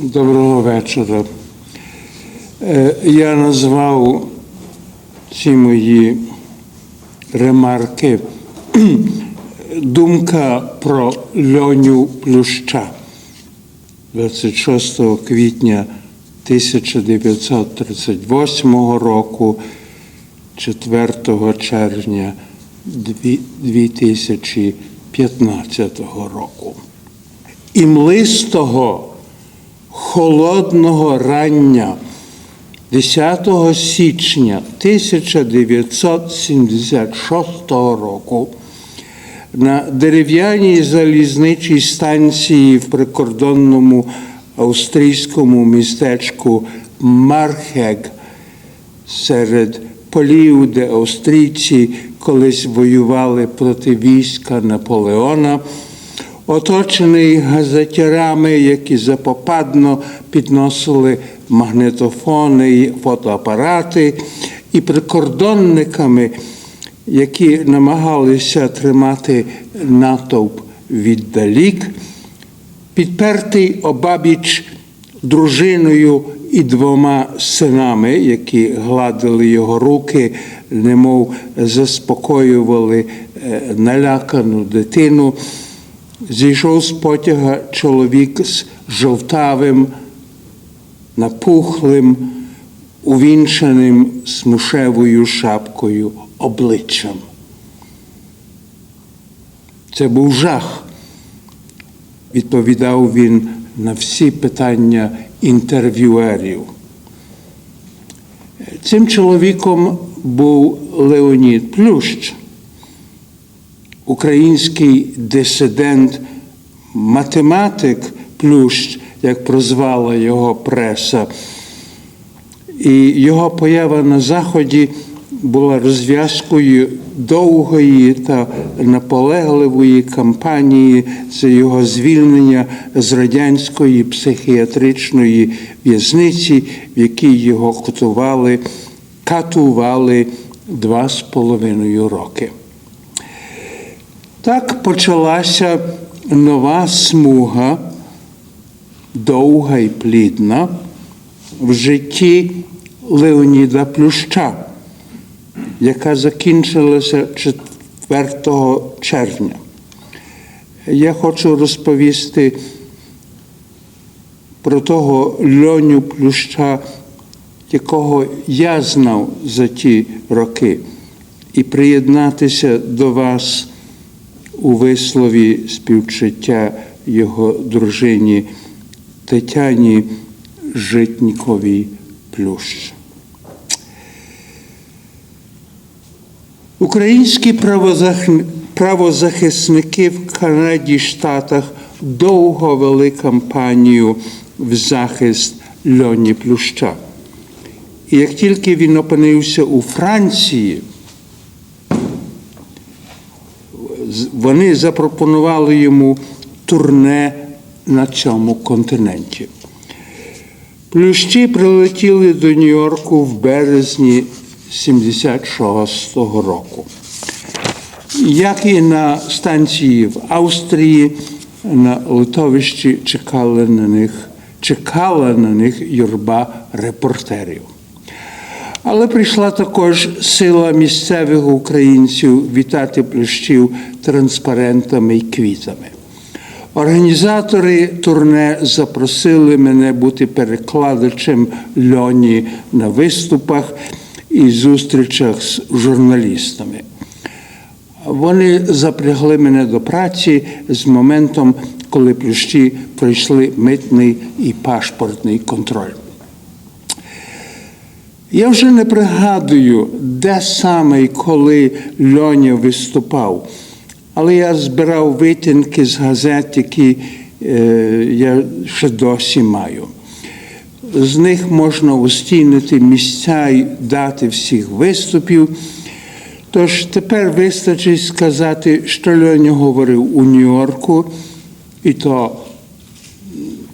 Доброго вечора. Е, Я назвав ці мої ремарки думка про Льоню Плюща 26 квітня 1938 року, 4 червня 2015 року. І млистого холодного рання. 10 січня 1976 року на дерев'яній залізничій станції в прикордонному австрійському містечку Мархег. Серед полів, де австрійці колись воювали проти війська Наполеона, оточений газетярами, які запопадно підносили магнітофони і фотоапарати, і прикордонниками, які намагалися тримати натовп віддалік, підпертий обабіч дружиною і двома синами, які гладили його руки, немов заспокоювали е, налякану дитину. Зійшов з потяга чоловік з жовтавим, напухлим, увінчаним смушевою шапкою обличчям. Це був жах. Відповідав він на всі питання інтерв'юерів. Цим чоловіком був Леонід Плющ, український дисидент, математик Плющ, як прозвала його преса. І його поява на Заході була розв'язкою довгої та наполегливої кампанії за його звільнення з радянської психіатричної в'язниці, в якій його катували, катували два з половиною роки. Так почалася нова смуга, довга і плідна, в житті Леоніда Плюща, яка закінчилася 4 червня. Я хочу розповісти про того Льоню Плюща, якого я знав за ті роки, і приєднатися до вас у вислові співчуття його дружині Тетяні Житніковій Плющ. Українські правозах- правозахисники в Канаді Штатах довго вели кампанію в захист Льоні Плюща. І як тільки він опинився у Франції, з- вони запропонували йому турне на цьому континенті. Плющі прилетіли до Нью-Йорку в березні 76-го року. Як і на станції в Австрії, на литовищі чекали на них, чекала на них юрба репортерів. Але прийшла також сила місцевих українців вітати плющів транспарентами і квітами. Організатори турне запросили мене бути перекладачем льоні на виступах і зустрічах з журналістами. Вони запрягли мене до праці з моментом, коли плющі пройшли митний і пашпортний контроль. Я вже не пригадую, де саме і коли Льоня виступав, але я збирав витинки з газет, які е, я ще досі маю. З них можна устійнити місця і дати всіх виступів. Тож тепер вистачить сказати, що Льоня говорив у Нью-Йорку, і то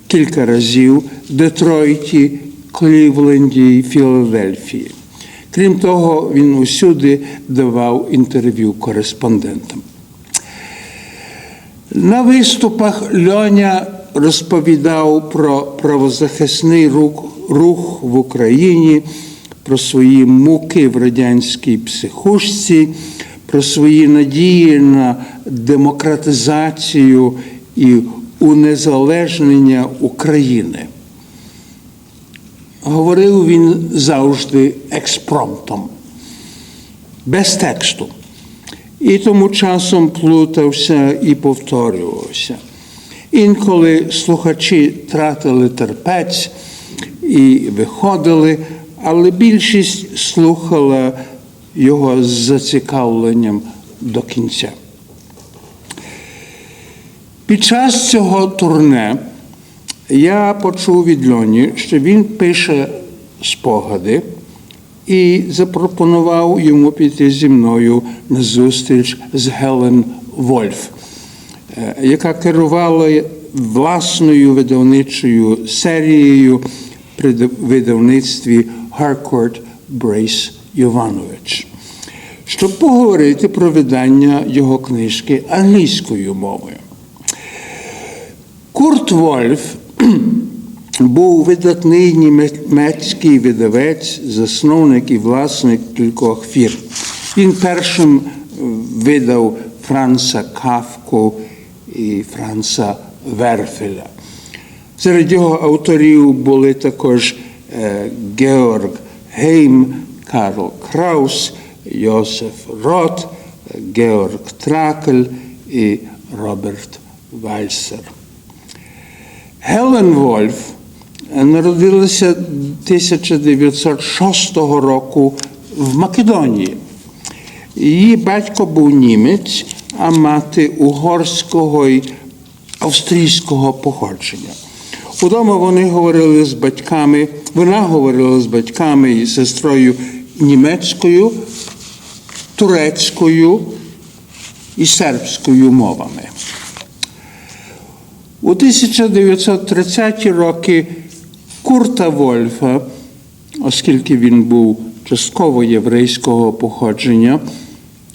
кілька разів, Детройті, Клівленді і Філадельфії. Крім того, він усюди давав інтерв'ю кореспондентам. На виступах Льоня розповідав про правозахисний рух, рух в Україні, про свої муки в радянській психушці, про свої надії на демократизацію і унезалежнення України. Говорив він завжди експромтом, без тексту. І тому часом плутався і повторювався. Інколи слухачі тратили терпець і виходили, але більшість слухала його з зацікавленням до кінця. Під час цього турне я почув від Льоні, що він пише спогади і запропонував йому піти зі мною на зустріч з Гелен Вольф, е, яка керувала власною видавничою серією при видавництві Harcourt Брейс Йованович, щоб поговорити про видання його книжки англійською мовою. Курт Вольф був видатний німецький видавець, засновник і власник кількох фірм. Він першим видав Франца Кавку і Франца Верфеля. Серед його авторів були також е, Георг Гейм, Карл Краус, Йосиф Рот, Георг Тракель і Роберт Вальсер. Гелен Вольф народилася 1906 року в Македонії. Її батько був німець, а мати угорського й австрійського походження. Удома вони говорили з батьками, вона говорила з батьками і сестрою німецькою, турецькою і сербською мовами. У 1930-ті роки Курта Вольфа, оскільки він був частково єврейського походження,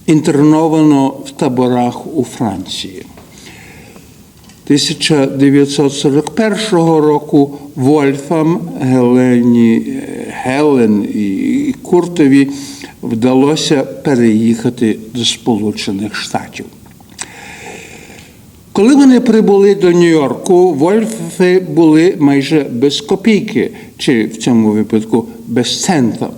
інтерновано в таборах у Франції. 1941 року Вольфам, Гелені, Гелен і Куртові вдалося переїхати до Сполучених Штатів. Коли вони прибули до Нью-Йорку, Вольфи були майже без копійки, чи в цьому випадку без цента.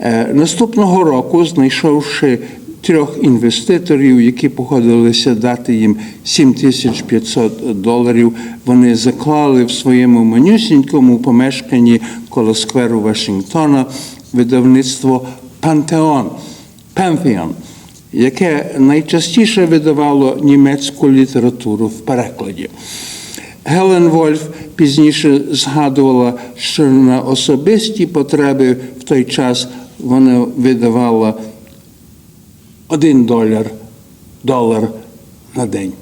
Е, Наступного року, знайшовши трьох інвеститорів, які погодилися дати їм 7500 доларів, вони заклали в своєму манюсінькому помешканні коло скверу Вашингтона видавництво Пантеон. Панtheon яке найчастіше видавало німецьку літературу в перекладі. Гелен Вольф пізніше згадувала, що на особисті потреби в той час вона видавала один долар, долар на день.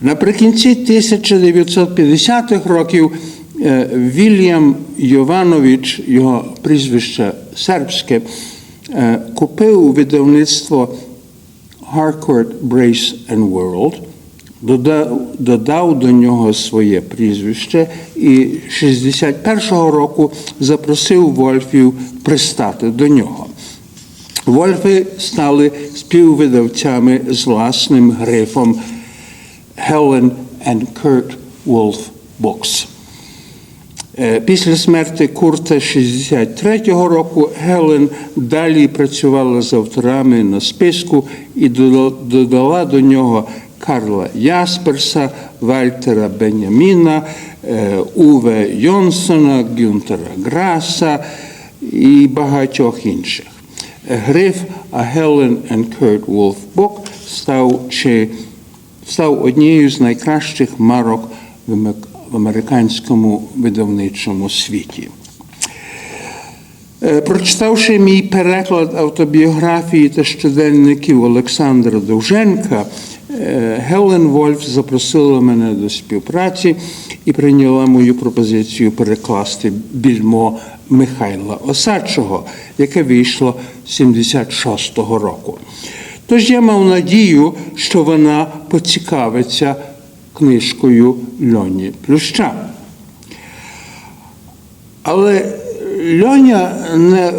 Наприкінці 1950-х років е, Вільям Йованович, його прізвище сербське, купив видавництво Harcourt Brace and World, додав, додав до нього своє прізвище і 61-го року запросив Вольфів пристати до нього. Вольфи стали співвидавцями з власним грифом Helen and Kurt Wolf Books. Е, Після смерті Курта 63-го року Гелен далі працювала з авторами на списку і додала до нього Карла Ясперса, Вальтера Беняміна, е, Уве Йонсона, Гюнтера Граса і багатьох інших. Гриф А Helen and Kurt Wolf Book став, став однією з найкращих марок в аме- в американському видавничому світі. Е, Прочитавши мій переклад автобіографії та щоденників Олександра Довженка, е, Гелен Вольф запросила мене до співпраці і прийняла мою пропозицію перекласти більмо Михайла Осадчого, яке вийшло 76-го року. Тож я мав надію, що вона поцікавиться книжкою Льоні Плюща. Але Льоня не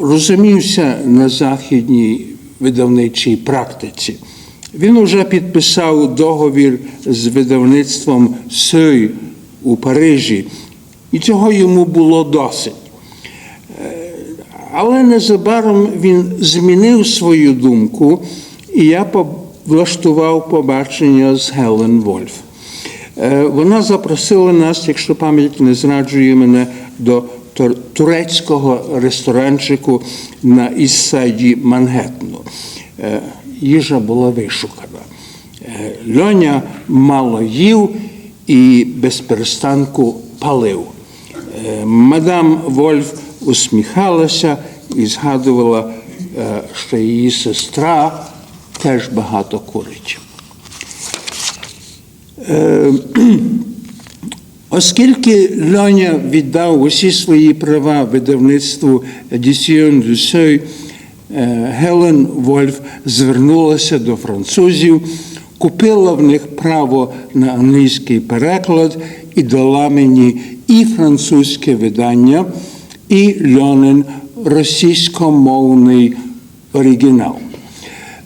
розумівся на західній видавничій практиці. Він уже підписав договір з видавництвом Сей у Парижі, і цього йому було досить. Але незабаром він змінив свою думку, і я влаштував побачення з Гелен Вольф. Е, Вона запросила нас, якщо пам'ять не зраджує мене, до турецького ресторанчику на Іссайді Мангеттену. Е, Їжа була вишукана. Е, Льоня мало їв і без перестанку палив. Мадам Вольф усміхалася і згадувала, що її сестра теж багато курить. Е, Оскільки Льоня віддав усі свої права видавництву du Seuil, е, Гелен Вольф звернулася до французів, купила в них право на англійський переклад і дала мені і французьке видання, і Льонин російськомовний оригінал.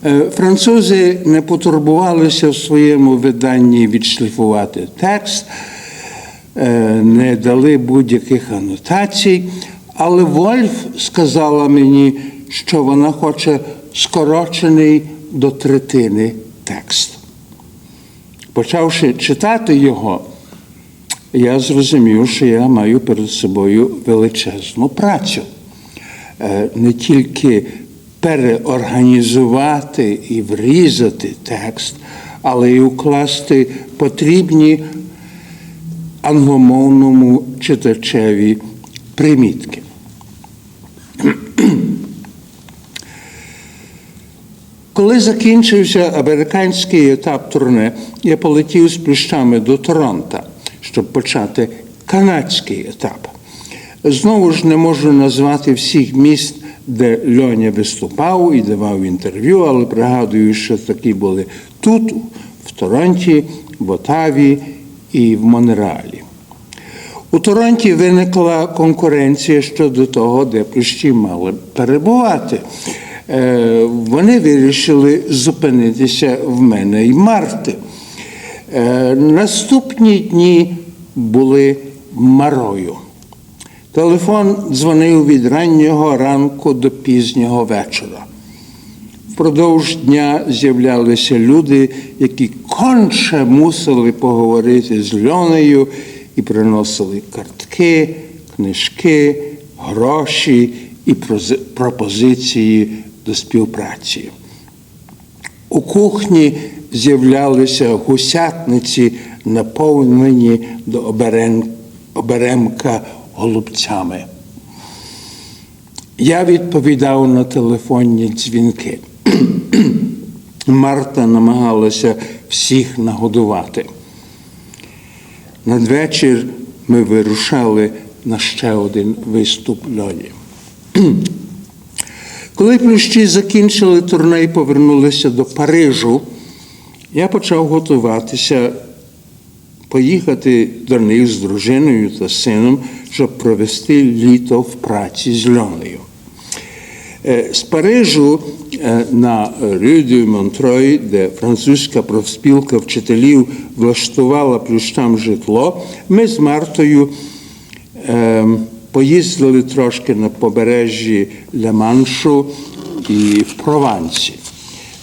Е, Французи не потурбувалися в своєму виданні відшліфувати текст, е, не дали будь-яких анотацій, але Вольф сказала мені, що вона хоче скорочений до третини текст. Почавши читати його, я зрозумів, що я маю перед собою величезну працю. Е, Не тільки переорганізувати і врізати текст, але й укласти потрібні англомовному читачеві примітки. Коли закінчився американський етап турне, я полетів з плющами до Торонто, щоб почати канадський етап. Знову ж не можу назвати всіх міст, де Льоня виступав і давав інтерв'ю, але пригадую, що такі були тут, в Торонті, в Отаві і в Монреалі. У Торонті виникла конкуренція щодо того, де плющі мали перебувати. Е, Вони вирішили зупинитися в мене і Марти. Е, Наступні дні були марою. Телефон дзвонив від раннього ранку до пізнього вечора. Впродовж дня з'являлися люди, які конче мусили поговорити з Льонею і приносили картки, книжки, гроші і пропозиції до співпраці. У кухні з'являлися гусятниці, наповнені до оберемка голубцями. Я відповідав на телефонні дзвінки. Марта намагалася всіх нагодувати. Надвечір ми вирушали на ще один виступ Льоні. Коли плющі закінчили турне і повернулися до Парижу, я почав готуватися поїхати до них з дружиною та сином, щоб провести літо в праці з Льонею. Е, З Парижу е, на Рю дю Монтрой, де французька профспілка вчителів влаштувала плющам житло, ми з Мартою е, поїздили трошки на побережжі Ля-Маншу і в Провансі.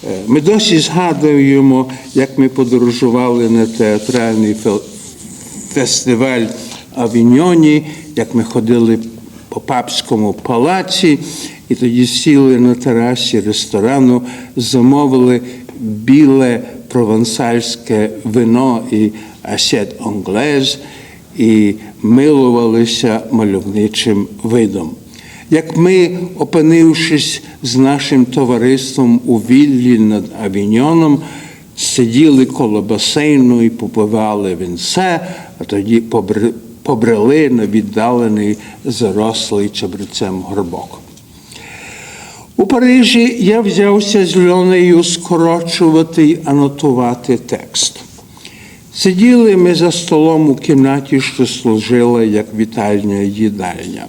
Е, Ми досі згадуємо, як ми подорожували на театральний фе- фестиваль Авіньоні, як ми ходили по папському палаці, і тоді сіли на терасі ресторану, замовили біле провансальське вино і асет англез, і милувалися мальовничим видом. Як ми, опинившись з нашим товариством у віллі над Авіньоном, сиділи коло басейну і попивали вінце, а тоді побрели на віддалений зарослий чабрецем горбок. У Парижі я взявся з Льонею скорочувати й анотувати текст. Сиділи ми за столом у кімнаті, що служила як вітальня їдальня.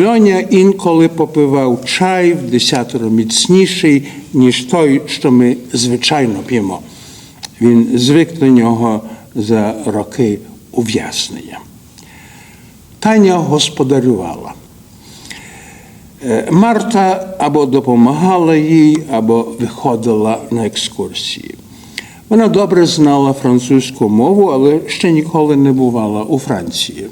Льоня інколи попивав чай в десятеро міцніший, ніж той, що ми звичайно п'ємо. Він звик до нього за роки ув'язнення. Таня господарювала. Е, Марта або допомагала їй, або виходила на екскурсії. Вона добре знала французьку мову, але ще ніколи не бувала у Франції.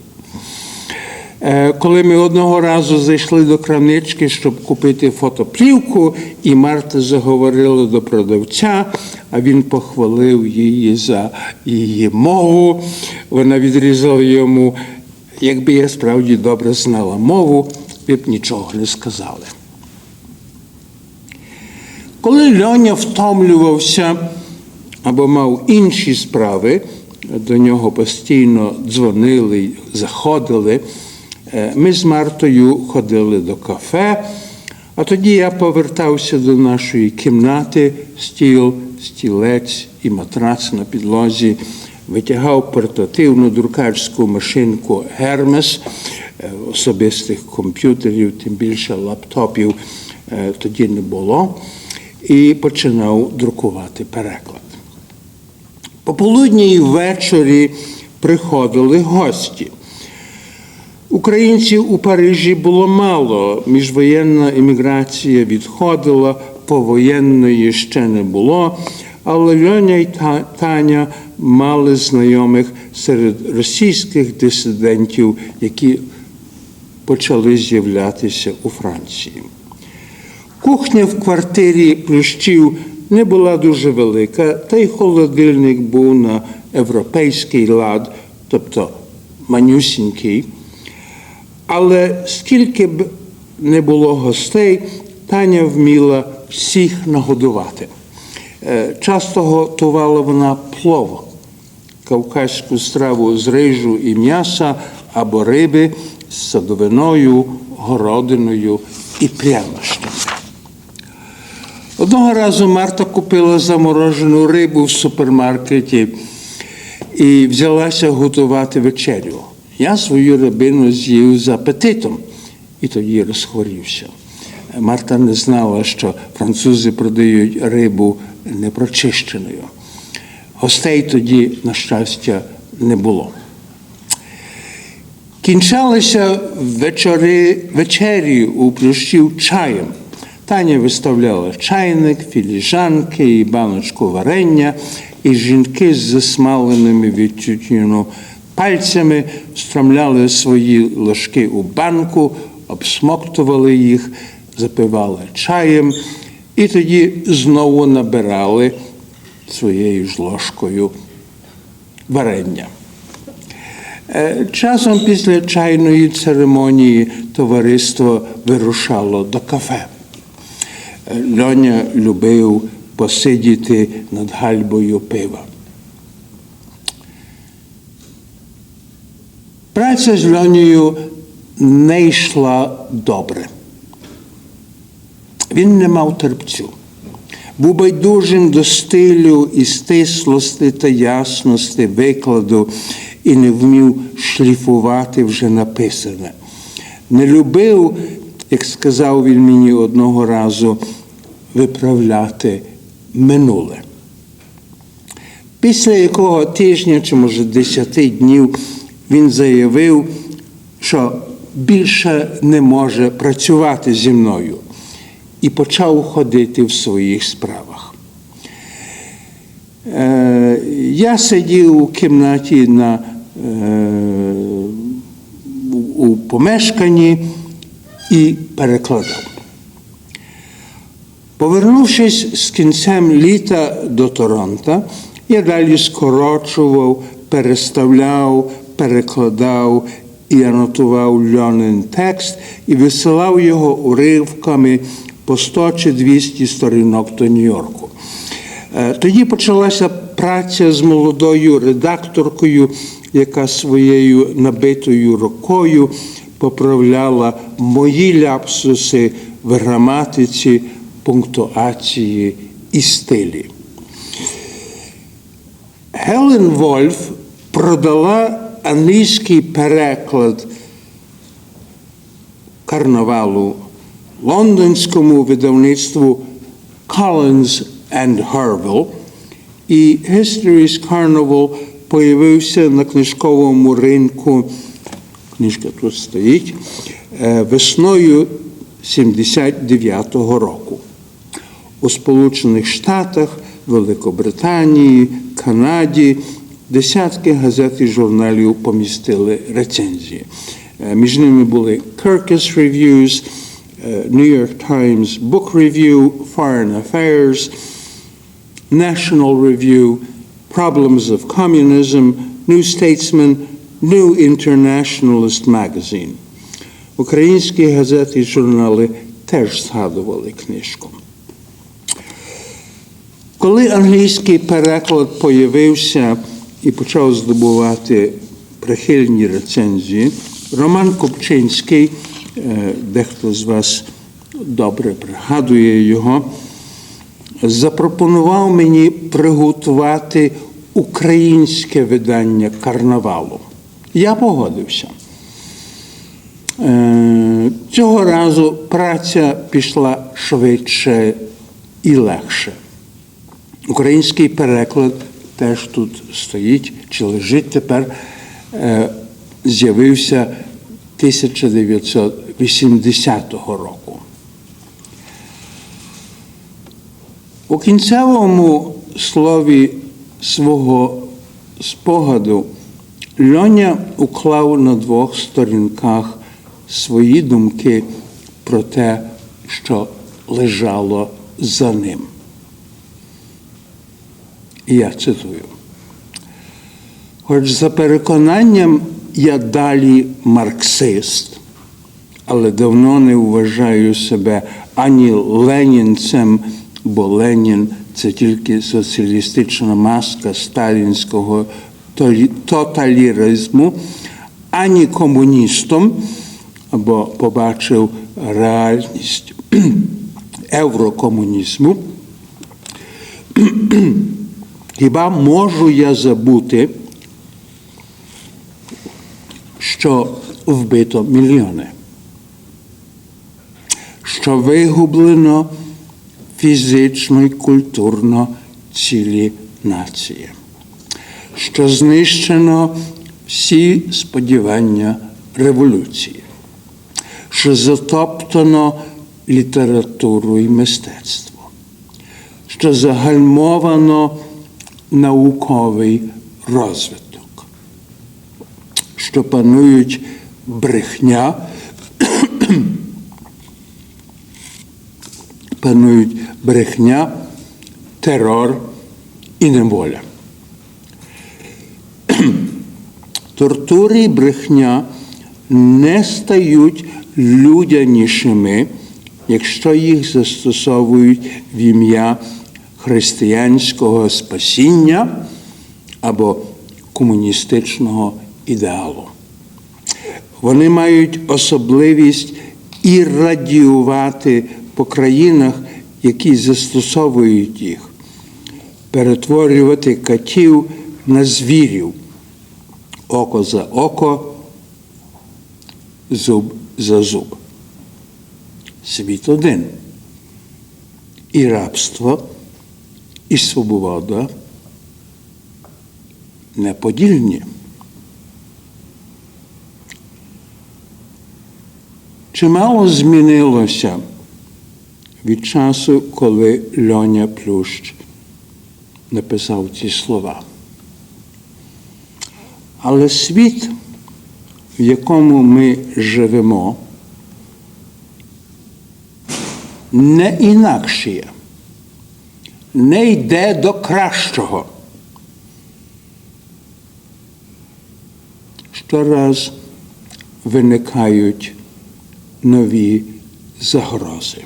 Е, Коли ми одного разу зайшли до крамнички, щоб купити фотоплівку, і Марта заговорила до продавця, а він похвалив її за її мову. Вона відрізала йому, якби я справді добре знала мову, ви б нічого не сказали. Коли Льоня втомлювався або мав інші справи, до нього постійно дзвонили, заходили. Е, Ми з Мартою ходили до кафе, а тоді я повертався до нашої кімнати, стіл, стілець і матрац на підлозі, витягав портативну друкарську машинку Гермес, е, особистих комп'ютерів, тим більше лаптопів е, тоді не було, і починав друкувати переклад. Пополудні і ввечері приходили гості. Українців у Парижі було мало, міжвоєнна еміграція відходила, повоєнної ще не було, але Льоня і Таня мали знайомих серед російських дисидентів, які почали з'являтися у Франції. Кухня в квартирі плющів не була дуже велика, та й холодильник був на європейський лад, тобто манюсінький. Але скільки б не було гостей, Таня вміла всіх нагодувати. Е, Часто готувала вона плов, кавказьку страву з рижу і м'яса або риби з садовиною, городиною і прянощами. Одного разу Марта купила заморожену рибу в супермаркеті і взялася готувати вечерю. Я свою рибину з'їв з апетитом і тоді розхворівся. Марта не знала, що французи продають рибу непрочищеною. Гостей тоді, на щастя, не було. Кінчалися вечори, вечері у плющів чаєм. Таня виставляла чайник, філіжанки і баночку варення, і жінки з засмаленими від пальцями стромляли свої ложки у банку, обсмоктували їх, запивали чаєм і тоді знову набирали своєю ж ложкою варення. Е, Часом після чайної церемонії товариство вирушало до кафе. Е, Льоня любив посидіти над гальбою пива. Праця з Льонею не йшла добре. Він не мав терпцю. Був байдужим до стилю і стислості та ясності викладу і не вмів шліфувати вже написане. Не любив, як сказав він мені одного разу, виправляти минуле. Після якого тижня чи, може, десяти днів він заявив, що більше не може працювати зі мною і почав ходити в своїх справах. Е, Я сидів у кімнаті на, е, у- помешканні і перекладав. Повернувшись з кінцем літа до Торонто, я далі скорочував, переставляв, перекладав і анотував льонин текст і висилав його уривками по 100 чи 200 сторінок до Нью-Йорку. Е, Тоді почалася праця з молодою редакторкою, яка своєю набитою рукою поправляла мої ляпсуси в граматиці, пунктуації і стилі. Гелен Вольф продала англійський переклад карнавалу лондонському видавництву Collins and Harville, і History's Carnival появився на книжковому ринку. Книжка тут стоїть е, весною 79-го року. У Сполучених Штатах, Великобританії, Канаді десятки газет і журналів помістили рецензії. Е, Між ними були Kirkus Reviews, е, New York Times Book Review, Foreign Affairs, National Review, Problems of Communism, New Statesman, New Internationalist Magazine. Українські газети і журнали теж згадували книжку. Коли англійський переклад появився і почав здобувати прихильні рецензії, Роман Копчинський, е, дехто з вас добре пригадує його, запропонував мені приготувати українське видання карнавалу. Я погодився. Е, Цього разу праця пішла швидше і легше. Український переклад теж тут стоїть чи лежить тепер, е, з'явився 1980 року. У кінцевому слові свого спогаду Льоня уклав на двох сторінках свої думки про те, що лежало за ним. І я цитую. Хоч за переконанням я далі марксист, але давно не вважаю себе ані ленінцем, бо Ленін це тільки соціалістична маска сталінського тоталіризму, ані комуністом, бо побачив реальність еврокомунізму. Хіба можу я забути, що вбито мільйони, що вигублено фізично і культурно цілі нації, що знищено всі сподівання революції, що затоптано літературу і мистецтво, що загальмовано науковий розвиток, що панують брехня, панують брехня, терор і неволя. Тортури і брехня не стають людянішими, якщо їх застосовують в ім'я християнського спасіння або комуністичного ідеалу. Вони мають особливість і радіювати по країнах, які застосовують їх, перетворювати катів на звірів, око за око, зуб за зуб. Світ один. І рабство, і свобода неподільні. Чимало змінилося від часу, коли Льоня Плющ написав ці слова. Але світ, в якому ми живемо, не інакшіє, не йде до кращого. Щораз виникають нові загрози.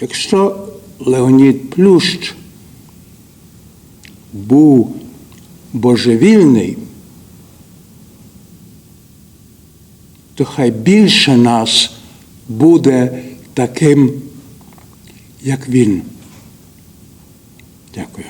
Якщо Леонід Плющ був божевільний, то хай більше нас буде таким, як він. Дякую.